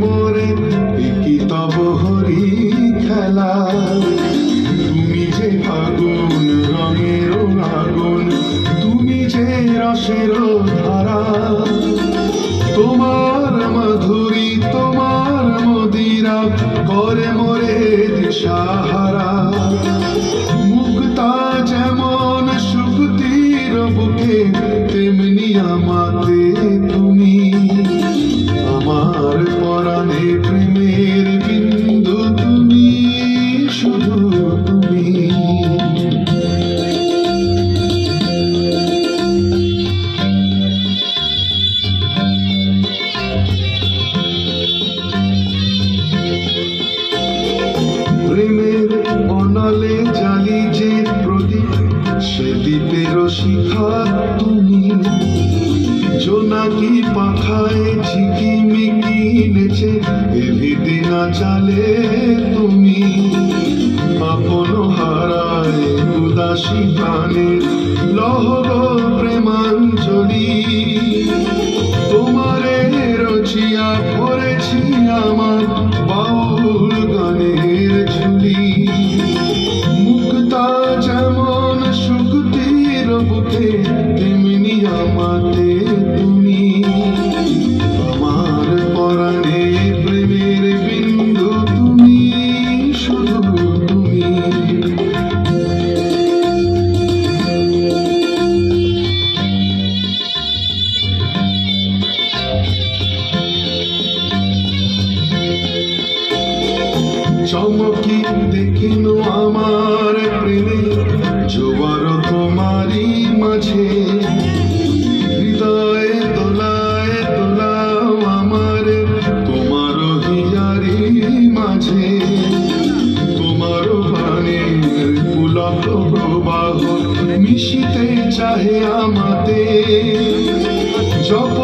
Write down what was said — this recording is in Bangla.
মোরে কি খেলা। তুমি যে রঙের আগুন, তুমি যে রসের ধারা। তোমার মাধুরী, তোমার মদিরা মোরে তেমনি আমাতে তুমি আমার পরাণে প্রেমের বিন্দু তুমি শুধু তুমি। প্রেমের অনলে তুমি। জোনাকি পাখায় ঝিকিমিকি নেচে এভিতে না চালে তুমি আপন হারায় উদাসী প্রাণের লহব প্রেমাঞ্জলি। তোমারে রচিয়া পড়েছি আমার বাউল গানের ঝুলি মুক্তা যেমন শুক্তির বুকে আমাতে তুমি আমার পরাণে প্রেমের বিন্দু তুমি শুধু তুমি। চমকি দেখিন আমার প্রেমে। প্রবাহ মিশিতে চাহে আমাতে জপ